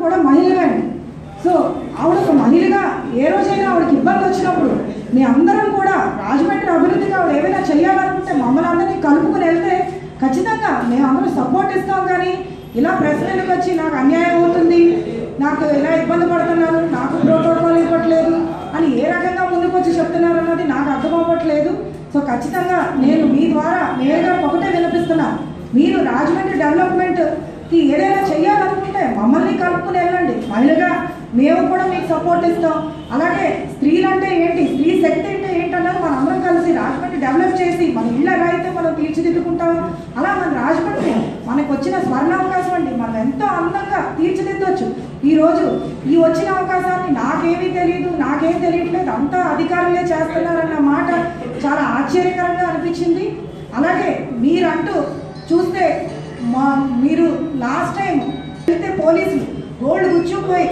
కూడా మహిళలండి సో ఆవిడ ఒక మహిళగా ఏ రోజైనా ఆవిడకి ఇబ్బంది వచ్చినప్పుడు మీ అందరం కూడా రాజమండ్రి అభివృద్ధికి ఆవిడ ఏమైనా చేయాలనుకుంటే మమ్మల్ని అందరినీ కలుపుకుని వెళ్తే ఖచ్చితంగా మేము అందరూ సపోర్ట్ ఇస్తాం కానీ ఇలా ప్రెసిడెంట్కి వచ్చి నాకు అన్యాయం అవుతుంది నాకు ఇలా ఇబ్బంది పడుతున్నాను నాకు ప్రోటోకాల్ ఇవ్వట్లేదు అని ఏ రకంగా ముందుకు వచ్చి చెప్తున్నారు అన్నది నాకు అర్థం అవ్వట్లేదు సో ఖచ్చితంగా నేను మీ ద్వారా నేరుగా ఒకటే వినిపిస్తున్నా. మీరు రాజమండ్రి డెవలప్మెంట్ ఏదైనా చేయాలనుకుంటే మమ్మల్ని కలుపుకుని వెళ్ళండి. మహిళగా మేము కూడా మీకు సపోర్ట్ ఇస్తాం. అలాగే స్త్రీలు అంటే ఏంటి? స్త్రీ శక్తి అంటే ఏంటన్నది మనం అందరం కలిసి రాజమండ్రి డెవలప్ చేసి మన ఇళ్ళ ఎలా అయితే మనం తీర్చిదిద్దుకుంటాం. అలా మన రాజమండ్రి మనకు వచ్చిన స్వర్ణావకాశం అండి. మనం ఎంతో అందంగా తీర్చిదిద్దొచ్చు. ఈరోజు ఈ వచ్చిన అవకాశాన్ని నాకేమీ తెలియదు నాకేం తెలియట్లేదు. అంతా అధికారులే చేస్తున్నారన్న మాట చాలా ఆశ్చర్యకరంగా అనిపించింది. అలాగే మీరంటూ చూస్తే మా మీరు లాస్ట్ టైం వెళ్తే పోలీసులు గోల్డ్ గుచ్చుకుపోయి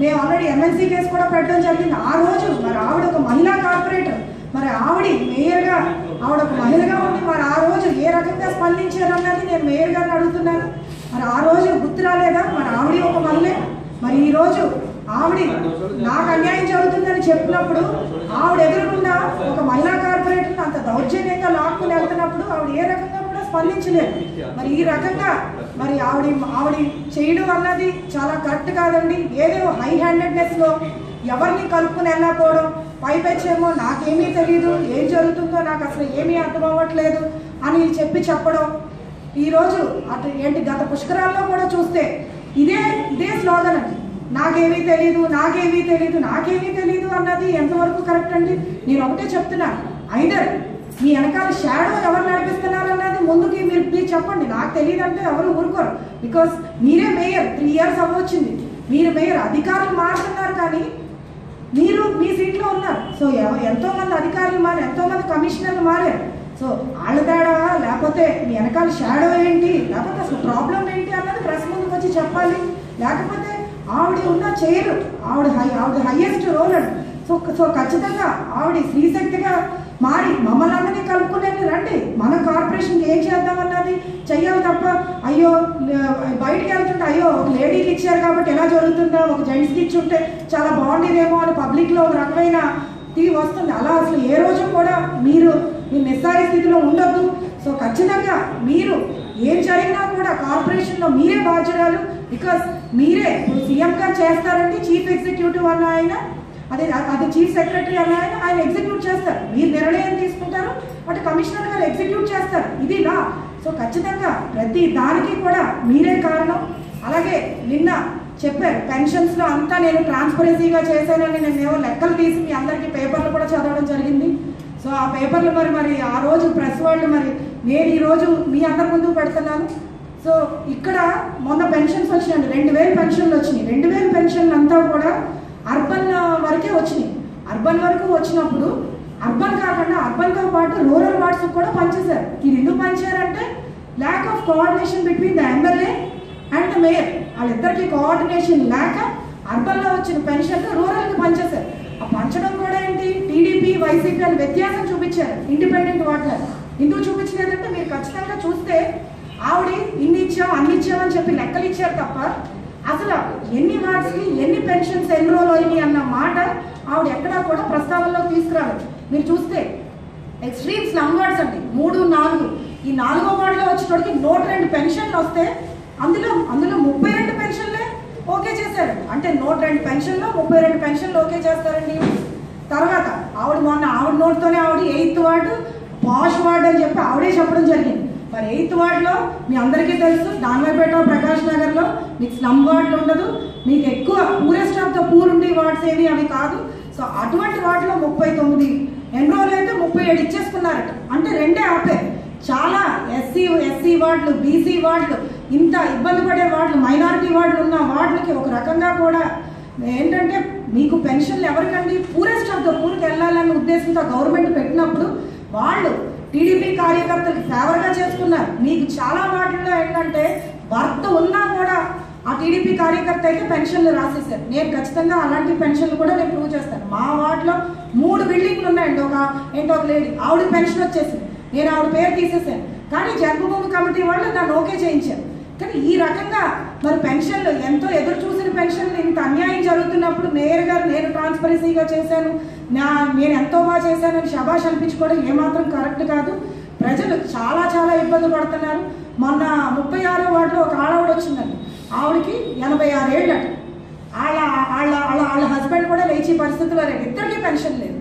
మేము ఆల్రెడీ ఎమ్మెల్సీ కేసు కూడా పెట్టడం జరిగింది. ఆ రోజు మరి ఆవిడ ఒక మహిళా కార్పొరేటర్ మరి ఆవిడ మేయర్గా ఆవిడ ఒక మహిళగా ఉండి మరి ఆ రోజు ఏ రకంగా స్పందించారన్నది నేను మేయర్ గారిని అడుగుతున్నాను. మరి ఆ రోజు గుర్తు రాలేదా? మరి ఆవిడ ఒక మహిళే. మరి ఈరోజు ఆవిడ నాకు అన్యాయం జరుగుతుందని చెప్పినప్పుడు ఆవిడ ఎదురుకుండా ఒక మహిళా కార్పొరేటర్ అంత దౌర్జన్యంగా లాక్కుని వెళ్తున్నప్పుడు ఆవిడ ఏ రకంగా స్పందించలేదు. మరి ఈ రకంగా మరి ఆవిడ ఆవిడ చేయడం అన్నది చాలా కరెక్ట్ కాదండి. ఏదో హై హ్యాండెడ్నెస్లో ఎవరిని కలుపుకుని వెళ్ళకపోవడం పైపెచ్చేమో నాకేమీ తెలియదు ఏం జరుగుతుందో నాకు అసలు ఏమీ అర్థం అవ్వట్లేదు అని చెప్పి చెప్పడం. ఈరోజు అటు ఏంటి గత పుష్కరాల్లో కూడా చూస్తే ఇదే ఇదే స్లోగన్ అండి. నాకేమీ తెలియదు నాకేమీ తెలియదు నాకేమీ తెలియదు అన్నది ఎంతవరకు కరెక్ట్ అండి? నేను ఒకటే చెప్తున్నాను. ఐదర్ మీ వెనకాల షాడో ఎవరు నడిపిస్తున్నారు అన్నది ముందుకి మీరు మీరు చెప్పండి. నాకు తెలియదు అంటే ఎవరు ఊరుకోరు. బికాస్ మీరే మేయర్ త్రీ ఇయర్స్ అవ్వచ్చింది. మీరు మేయర్ అధికారులు మారుతున్నారు కానీ మీరు మీ సీట్లో ఉన్నారు. సో ఎంతోమంది ఎంతో మంది అధికారులు మారు ఎంతో మంది కమిషనర్లు మారారు. సో వాళ్ళ తేడా లేకపోతే మీ వెనకాల షాడో ఏంటి? లేకపోతే అసలు ప్రాబ్లం ఏంటి అన్నది ప్రెస్ ముందుకు వచ్చి చెప్పాలి. లేకపోతే ఆవిడ ఉన్న చైర్ ఆవిడ హై ఆవిడ హైయెస్ట్ రోల్ అండి. సో సో ఖచ్చితంగా ఆవిడ స్త్రీశక్తిగా మారి మమ్మల్ని అందరినీ కలుపుకునే రండి. మన కార్పొరేషన్కి ఏం చేద్దామన్నది చెయ్యాలి తప్ప అయ్యో బయటికి వెళ్తుంటే అయ్యో ఒక లేడీకి ఇచ్చారు కాబట్టి ఎలా జరుగుతుందో ఒక జెంట్స్కి ఇచ్చి ఉంటే చాలా బాగుండేదేమో అని పబ్లిక్లో ఒక రకమైన తీ వస్తుంది. అలా అసలు ఏ రోజు కూడా మీరు మీ నిస్సాయ స్థితిలో ఉండొద్దు. సో ఖచ్చితంగా మీరు ఏం జరిగినా కూడా కార్పొరేషన్లో మీరే బాధ్యురాలు బికాస్ మీరే ఇప్పుడు సీఎం గారు చేస్తారండి చీఫ్ ఎగ్జిక్యూటివ్ అన్న ఆయన. అదే అది చీఫ్ సెక్రటరీ అన్న ఆయన ఆయన ఎగ్జిక్యూట్ చేస్తారు. మీరు నిర్ణయం తీసుకుంటారు అటు కమిషనర్ గారు ఎగ్జిక్యూట్ చేస్తారు. ఇది లా. సో ఖచ్చితంగా ప్రతి దానికి కూడా మీరే కారణం. అలాగే నిన్న చెప్పారు పెన్షన్స్లో అంతా నేను ట్రాన్స్పరెన్సీగా చేశానని నేను ఏవో లెక్కలు తీసి మీ అందరికీ పేపర్లు కూడా చదవడం జరిగింది. సో ఆ పేపర్లు మరి మరి ఆ రోజు ప్రెస్ వాళ్ళు మరి నేను ఈరోజు మీ అందరి ముందు పెడుతున్నాను. సో ఇక్కడ మొన్న పెన్షన్స్ వచ్చినాయండి రెండు వేలు పెన్షన్లు వచ్చినాయి. రెండు వేలు పెన్షన్లు అంతా కూడా అర్బన్ వరకే వచ్చినాయి. అర్బన్ వరకు వచ్చినప్పుడు అర్బన్ కాకుండా అర్బన్తో పాటు రూరల్ వార్డ్స్ కూడా పనిచేశారు. ఇది ఎందుకు పనిచేయారంటే lack of coordination between the MLA and the mayor వాళ్ళిద్దరికి కోఆర్డినేషన్ లేక అర్బన్లో వచ్చిన పెన్షన్లు రూరల్కి పనిచేశారు ఆ పంచడం కూడా ఏంటి? టీడీపీ వైసీపీ అని వ్యత్యాసం చూపించారు. ఇండిపెండెంట్ వాటిలో ఎందుకు చూపించలేదంటే మీరు ఖచ్చితంగా చూస్తే ఆవిడ ఇన్ని ఇచ్చాం అన్ని ఇచ్చామని చెప్పి లెక్కలు ఇచ్చారు తప్ప అసలు ఎన్ని వార్డ్స్కి ఎన్ని పెన్షన్స్ ఎన్రోల్ అయినాయి అన్న మాట ఆవిడ ఎక్కడా కూడా ప్రస్తావనలో తీసుకురాలేదు. మీరు చూస్తే ఎక్స్ట్రీమ్ స్లమ్ వార్డ్స్ అండి. మూడు నాలుగు. ఈ నాలుగో వార్డులో వచ్చేటోడికి నూట రెండు పెన్షన్లు వస్తే అందులో అందులో ముప్పై రెండు పెన్షన్లే ఓకే చేశారు అంటే నూట రెండు పెన్షన్లో ముప్పై రెండు పెన్షన్లు ఓకే చేస్తారండి తర్వాత ఆవిడ మొన్న ఆవిడ నోటితోనే ఆవిడ ఎయిత్ వార్డు పాష్ వార్డు అని చెప్పి ఆవిడే చెప్పడం జరిగింది. మరి ఎయిత్ వార్డులో మీ అందరికీ తెలుసు దానివైపేట ప్రకాష్ నగర్లో మీకు స్లమ్ వార్డులు ఉండదు. మీకు ఎక్కువ పూరెస్ట్ ఆఫ్ ద పూర్ ఉండే వార్డ్స్ ఏవి అవి కాదు. సో అటువంటి వార్డులో ముప్పై తొమ్మిది ఎన్రోల్ అయితే ముప్పై ఏడు ఇచ్చేసుకున్నారట. అంటే రెండే ఆపే. చాలా ఎస్సీ ఎస్సీ వార్డులు బీసీ వార్డులు ఇంత ఇబ్బంది పడే వార్డులు మైనారిటీ వార్డులు ఉన్న వార్డులకి ఒక రకంగా కూడా ఏంటంటే మీకు పెన్షన్లు ఎవరికండి? పూరెస్ట్ ఆఫ్ ద పూర్కి వెళ్ళాలనే ఉద్దేశంతో గవర్నమెంట్ పెట్టినప్పుడు వాళ్ళు టీడీపీ కార్యకర్తలు ఫేవర్గా చేసుకున్నారు మీకు చాలా వాటిల్లో ఏంటంటే భర్త ఉన్నా కూడా ఆ టీడీపీ కార్యకర్త అయితే పెన్షన్లు రాసేసారు నేను ఖచ్చితంగా అలాంటి పెన్షన్లు కూడా నేను ప్రూవ్ చేస్తాను. మా వార్డులో మూడు బిల్డింగ్లు ఉన్నాయండి. ఒక ఏంటో ఒక లేడీ ఆవిడ పెన్షన్ వచ్చేసింది. నేను ఆవిడ పేరు తీసేసాను కానీ జన్మభూమి కమిటీ వాళ్ళు నన్ను ఓకే చేయించారు. కానీ ఈ రకంగా మరి పెన్షన్లు ఎంతో ఎదురు చూసిన పెన్షన్లు ఇంత అన్యాయం జరుగుతున్నప్పుడు మేయర్ గారు నేను ట్రాన్స్పరెన్సీగా చేశాను నా నేను ఎంతో బాగా చేశానని శబాష్ అనిపించుకోవడం ఏమాత్రం కరెక్ట్ కాదు. ప్రజలు చాలా చాలా ఇబ్బంది పడుతున్నారు. మొన్న ముప్పై ఆరో వార్డులో ఒక ఆడవాడు వచ్చిందండి. ఆవిడకి ఎనభై ఆరు ఏళ్ళట వాళ్ళ వాళ్ళ వాళ్ళ వాళ్ళ హస్బెండ్ కూడా లేచి పరిస్థితుల్లో లేదు ఇద్దరికీ పెన్షన్ లేదు.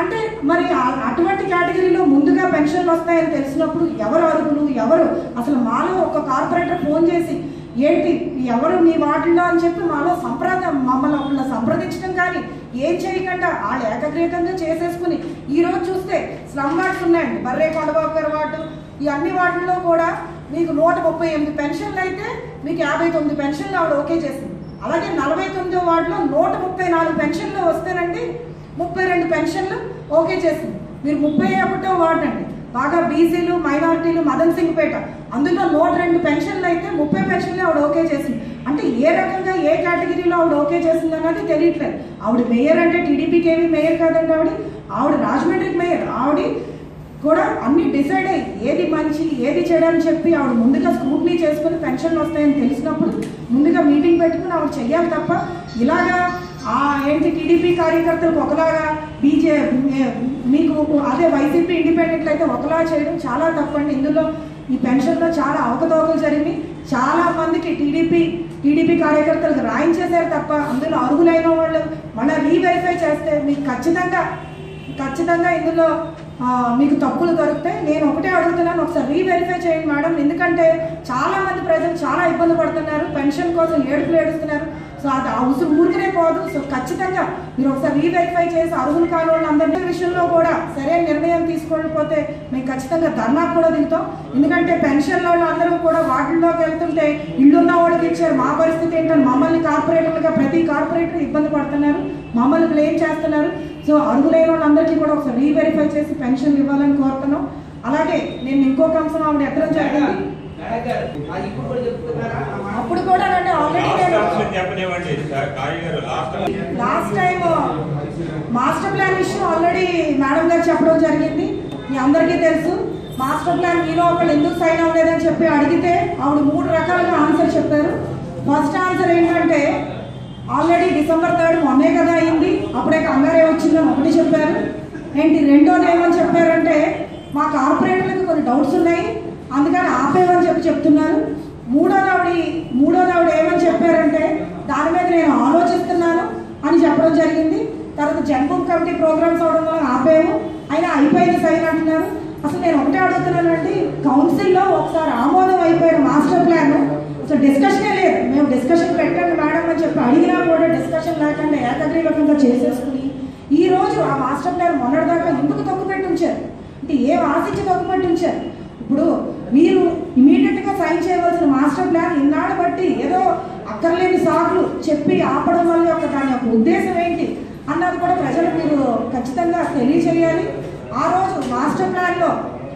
అంటే మరి అటువంటి కేటగిరీలో ముందుగా పెన్షన్లు వస్తాయని తెలిసినప్పుడు ఎవరు అర్హులు ఎవరు? అసలు మాలో ఒక కార్పొరేటర్ ఫోన్ చేసి ఏంటి ఎవరు మీ వాటిలో అని చెప్పి మాలో సంప్రద మమ్మల్ని ఒకళ్ళ సంప్రదించడం కానీ ఏం చేయకుండా వాళ్ళు ఏకగ్రీకంగా చేసేసుకుని ఈరోజు చూస్తే స్లమ్ వార్డ్స్ ఉన్నాయండి. బర్రే కొండబాబు గారి వార్డు ఈ అన్ని వార్డుల్లో కూడా మీకు నూట ముప్పై ఎనిమిది పెన్షన్లు అయితే మీకు యాభై తొమ్మిది పెన్షన్లు ఆవిడ ఓకే చేసింది. అలాగే నలభై తొమ్మిదో వార్డులో నూట ముప్పై నాలుగు పెన్షన్లు వస్తేనండి ముప్పై రెండు పెన్షన్లు ఓకే చేసింది. మీరు ముప్పై ఒకటో వార్డు అండి. బాగా బీసీలు మైనారిటీలు మదన్ సింగ్ పేట. అందులో నూట రెండు పెన్షన్లు అయితే ముప్పై పెన్షన్లు ఆవిడ ఓకే చేసింది. అంటే ఏ రకంగా ఏ కేటగిరీలో ఆవిడ ఓకే చేసింది అన్నది తెలియట్లేదు. ఆవిడ మేయర్ అంటే టీడీపీకి ఏమి మేయర్ కాదండి ఆవిడ. ఆవిడ రాజమండ్రికి మేయర్. ఆవిడ కూడా అన్ని డిసైడ్ అయ్యి ఏది మంచి ఏది చెడు చెప్పి ఆవిడ ముందుగా స్క్రూట్నీ చేసుకుని పెన్షన్లు వస్తాయని తెలిసినప్పుడు ముందుగా మీటింగ్ పెట్టుకుని ఆవిడ చెయ్యాలి తప్ప ఇలాగా ఏంటి టీడీపీ కార్యకర్తలకు ఒకలాగా బీజే మీకు అదే వైసీపీ ఇండిపెండెంట్ అయితే ఒకలా చేయడం చాలా తప్పండి. ఇందులో ఈ పెన్షన్లో చాలా అవకతవకలు జరిగినాయి. చాలా మందికి టీడీపీ టీడీపీ కార్యకర్తలకు రాయించేశారు తప్ప అందులో అర్హులైన వాళ్ళు మళ్ళీ రీవెరిఫై చేస్తే మీకు ఖచ్చితంగా ఖచ్చితంగా ఇందులో మీకు తప్పులు దొరికితే నేను ఒకటే అడుగుతున్నాను ఒకసారి రీవెరిఫై చేయండి మేడం. ఎందుకంటే చాలామంది ప్రజలు చాలా ఇబ్బంది పడుతున్నారు. పెన్షన్ కోసం ఏడుపులు ఏడుస్తున్నారు. సో అది అవసరం ఊరికనే పోదు. సో ఖచ్చితంగా మీరు ఒకసారి రీవెరిఫై చేసి అర్హులు కాని వాళ్ళందరి విషయంలో కూడా సరైన నిర్ణయం తీసుకోకపోతే మేము ఖచ్చితంగా ధర్నా కూడా దిగుతాం ఎందుకంటే పెన్షన్ వాళ్ళు అందరం కూడా వాటిల్లోకి వెళ్తుంటే ఇల్లున్న వాళ్ళకి ఇచ్చారు. మా పరిస్థితి ఏంటని మమ్మల్ని కార్పొరేటర్లుగా ప్రతి కార్పొరేటర్ ఇబ్బంది పడుతున్నారు. మమ్మల్ని బ్లేమ్ చేస్తున్నారు. సో అర్హులైన వాళ్ళందరికీ కూడా ఒకసారి రీవెరిఫై చేసి పెన్షన్ ఇవ్వాలని కోరుతున్నాం. అలాగే నేను ఇంకొక అంశం ఆవిడ ఎత్తడం జరిగింది. అప్పుడు కూడా అంటే already last time master plan విషయం ఆల్రెడీ మేడం గారు చెప్పడం జరిగింది. మీ అందరికీ తెలుసు. మాస్టర్ ప్లాన్ మీలో ఒకళ్ళు ఎందుకు సైన్ అవ్వలేదని చెప్పి అడిగితే ఆవిడ మూడు రకాలుగా ఆన్సర్ చెప్పారు. ఫస్ట్ ఆన్సర్ ఏంటంటే ఆల్రెడీ డిసెంబర్ థర్డ్ మొన్నే కదా అయింది. అప్పుడే కంగారే వచ్చిందని ఒకటి చెప్పారు. ఏంటి రెండోది ఏమని చెప్పారంటే మా కార్పొరేటర్లకు కొన్ని డౌట్స్ ఉన్నాయి. అందుకని ఆపేమని చెప్పి చెప్తున్నారు. మూడో ఆవిడ మూడో ఆవిడ ఏమని చెప్పారంటే దాని మీద నేను ఆలోచిస్తున్నాను అని చెప్పడం జరిగింది. తర్వాత జన్మభూమి కమిటీ ప్రోగ్రామ్స్ అవడం వల్ల ఆపేము. అయినా అయిపోయింది సైన్ అంటున్నారు. అసలు నేను ఒకటే అడుగుతున్నానండి కౌన్సిల్లో ఒకసారి ఆమోదం అయిపోయిన మాస్టర్ ప్లాన్. అసలు డిస్కషనే లేదు. మేము డిస్కషన్ పెట్టండి మేడం అని చెప్పి అడిగినా కూడా డిస్కషన్ లేకుండా ఏకగ్రీవకంగా చేసేసుకుని ఈ రోజు ఆ మాస్టర్ ప్లాన్ మొన్నటిదాకా ఎందుకు తొక్కుపెట్టి ఉంచారు అంటే ఏం ఆశించి తొక్కుపెట్టి ఉంచారు ఇప్పుడు ఇమీడియట్గా చేయవలసిన మాస్టర్ ప్లాన్ ఇన్నాళ్ళు బట్టి ఏదో అక్కర్లేని సార్లు చెప్పి ఆపడం వల్ల యొక్క దాని యొక్క ఉద్దేశం ఏంటి అన్నది కూడా ప్రజలకు మీరు ఖచ్చితంగా తెలియచేయాలి. ఆ రోజు మాస్టర్ ప్లాన్లో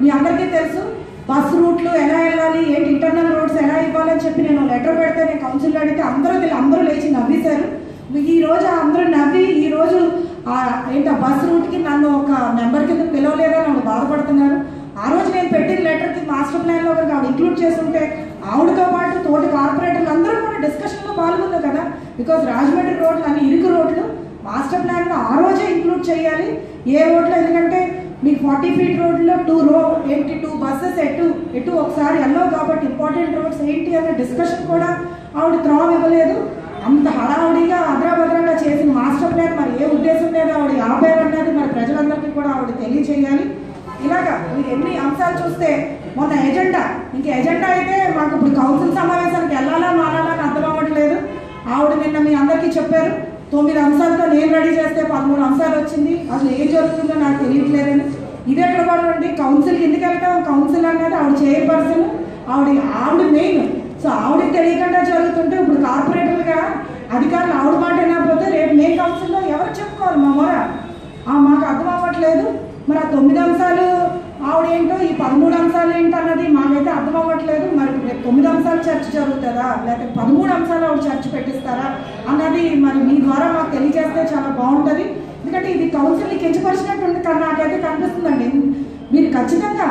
మీ అందరికీ తెలుసు బస్ రూట్లు ఎలా వెళ్ళాలి ఏంటి ఇంటర్నల్ రోడ్స్ ఎలా ఇవ్వాలని చెప్పి నేను లెటర్ పెడితే నేను కౌన్సిల్ అడిగితే అందరూ తెలి- అందరూ లేచి నవ్వేశారు. ఈ రోజు అందరూ నవ్వి ఈ రోజు ఏంటి ఆ బస్ రూట్కి నన్ను ఒక మెంబర్ కింద పిలవలేదని వాళ్ళు బాధపడుతున్నారు. ఆ రోజు నేను పెట్టిన లెటర్కి మాస్టర్ ప్లాన్లో కనుక ఆవిడ ఇంక్లూడ్ చేస్తుంటే ఆవిడతో పాటు తోటి కార్పొరేటర్లు అందరూ కూడా డిస్కషన్లో పాల్గొన్నారు కదా? బికాజ్ రాజమండ్రి రోడ్లు అన్ని ఇరుకు రోడ్లు మాస్టర్ ప్లాన్లో ఆ రోజే ఇంక్లూడ్ చేయాలి. ఏ రోడ్లో? ఎందుకంటే మీకు ఫార్టీ ఫీట్ రోడ్లో టూ రో ఏంటి? టూ బస్సెస్ ఎటు ఎటు ఒకసారి వెళ్ళవు కాబట్టి ఇంపార్టెంట్ రోడ్స్ ఏంటి అనే డిస్కషన్ కూడా ఆవిడ త్రావ్ ఇవ్వలేదు. అంత హడావుడిగా అద్రాభద్రంగా చేసిన మాస్టర్ ప్లాన్ మరి ఏ ఉద్దేశం మీద ఆవిడ ఆపారన్నది మరి ప్రజలందరికీ కూడా ఆవిడ తెలియచేయాలి. ఇలాగా మీరు ఎన్ని అంశాలు చూస్తే మొన్న ఎజెండా. ఇంక ఎజెండా అయితే మాకు ఇప్పుడు కౌన్సిల్ సమావేశానికి వెళ్ళాలా మారాలా అని అర్థం అవ్వట్లేదు ఆవిడ నిన్న మీ అందరికీ చెప్పారు. తొమ్మిది అంశాలతో నేను రెడీ చేస్తే పదమూడు అంశాలు వచ్చింది. అసలు ఏం జరుగుతుందో నాకు తెలియట్లేదని. ఇది ఎక్కడ కూడా ఉంది కౌన్సిల్కి ఎందుకు వెళ్తాం? కౌన్సిల్ అన్నది ఆవిడ చైర్పర్సన్. ఆవిడ ఆవిడ మెయిన్ సో ఆవిడకి తెలియకుండా జరుగుతుంటే ఇప్పుడు కార్పొరేటర్గా అధికారులు ఆవిడ మాట వినకపోతే రేపు మే కౌన్సిల్లో ఎవరు చెప్పుకోవాలి మా మొర? మాకు అర్థం అవ్వట్లేదు. మరి ఆ తొమ్మిది అంశాలు ఆవిడ ఏంటో ఈ పదమూడు అంశాలు ఏంటో అన్నది మాకైతే అర్థం అవ్వట్లేదు. మరి రేపు తొమ్మిది అంశాలు చర్చ జరుగుతుందా? లేకపోతే పదమూడు అంశాలు ఆవిడ చర్చ పెట్టిస్తారా అన్నది మరి మీ ద్వారా మాకు తెలియజేస్తే చాలా బాగుంటుంది. ఎందుకంటే ఇది కౌన్సిల్ని కించపరిచినట్టు ఉంది కానీ నాకైతే కనిపిస్తుందండి. మీరు ఖచ్చితంగా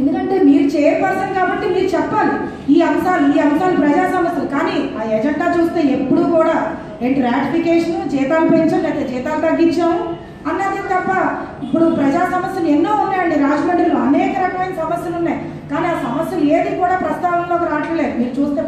ఎందుకంటే మీరు చైర్పర్సన్ కాబట్టి మీరు చెప్పాలి. ఈ అంశాలు ఈ అంశాలు ప్రజా సమస్యలు. కానీ ఆ ఎజెండా చూస్తే ఎప్పుడూ కూడా ఏంటి రాటిఫికేషన్ జీతాలు పెంచాం లేకపోతే జీతాలు తగ్గించాము అన్నది తప్ప ఇప్పుడు ప్రజా సమస్యలు ఎన్నో ఉన్నాయండి. రాజమండ్రిలో అనేక రకమైన సమస్యలు ఉన్నాయి. కానీ ఆ సమస్యలు ఏది కూడా ప్రస్తావనలోకి రావట్లేదు. మీరు చూస్తే